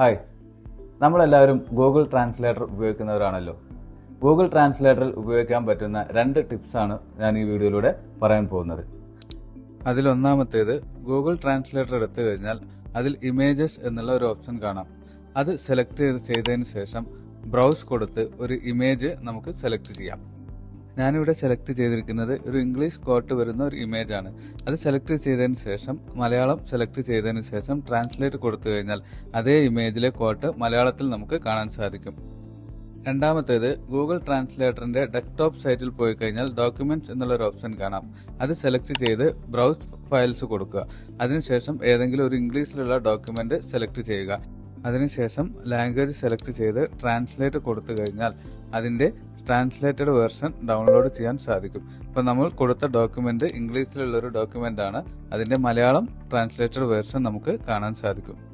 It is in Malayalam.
ഹായ്. നമ്മളെല്ലാവരും ഗൂഗിൾ ട്രാൻസ്ലേറ്റർ ഉപയോഗിക്കുന്നവരാണല്ലോ. ഗൂഗിൾ ട്രാൻസ്ലേറ്ററിൽ ഉപയോഗിക്കാൻ പറ്റുന്ന രണ്ട് ടിപ്സാണ് ഞാൻ ഈ വീഡിയോയിലൂടെ പറയാൻ പോകുന്നത്. അതിലൊന്നാമത്തേത് ഗൂഗിൾ ട്രാൻസ്ലേറ്റർ എടുത്തു കഴിഞ്ഞാൽ അതിൽ ഇമേജസ് എന്നുള്ള ഒരു ഓപ്ഷൻ കാണാം. അത് സെലക്ട് ചെയ്ത് ചെയ്തതിന് ശേഷം ബ്രൗസ് കൊടുത്ത് ഒരു ഇമേജ് നമുക്ക് സെലക്ട് ചെയ്യാം. ഞാനിവിടെ സെലക്ട് ചെയ്തിരിക്കുന്നത് ഒരു ഇംഗ്ലീഷ് കോട്ട് വരുന്ന ഒരു ഇമേജ് ആണ്. അത് സെലക്ട് ചെയ്തതിന് ശേഷം മലയാളം സെലക്ട് ചെയ്തതിന് ശേഷം ട്രാൻസ്ലേറ്റ് കൊടുത്തു കഴിഞ്ഞാൽ അതേ ഇമേജിലെ കോട്ട് മലയാളത്തിൽ നമുക്ക് കാണാൻ സാധിക്കും. രണ്ടാമത്തേത് ഗൂഗിൾ ട്രാൻസ്ലേറ്ററിന്റെ ഡെസ്ക്ടോപ്പ് സൈറ്റിൽ പോയി കഴിഞ്ഞാൽ ഡോക്യുമെന്റ്സ് എന്നുള്ള ഒരു ഓപ്ഷൻ കാണാം. അത് സെലക്ട് ചെയ്ത് ബ്രൗസ് ഫയൽസ് കൊടുക്കുക. അതിനുശേഷം ഏതെങ്കിലും ഒരു ഇംഗ്ലീഷിലുള്ള ഡോക്യുമെന്റ് സെലക്ട് ചെയ്യുക. അതിനുശേഷം ലാംഗ്വേജ് സെലക്ട് ചെയ്ത് ട്രാൻസ്ലേറ്റ് കൊടുത്തു കഴിഞ്ഞാൽ അതിന്റെ ട്രാൻസ്ലേറ്റഡ് വേർഷൻ ഡൗൺലോഡ് ചെയ്യാൻ സാധിക്കും. ഇപ്പം നമ്മൾ കൊടുത്ത ഡോക്യുമെന്റ് ഇംഗ്ലീഷിലുള്ള ഒരു ഡോക്യുമെന്റ് ആണ്. അതിന്റെ മലയാളം ട്രാൻസ്ലേറ്റഡ് വേർഷൻ നമുക്ക് കാണാൻ സാധിക്കും.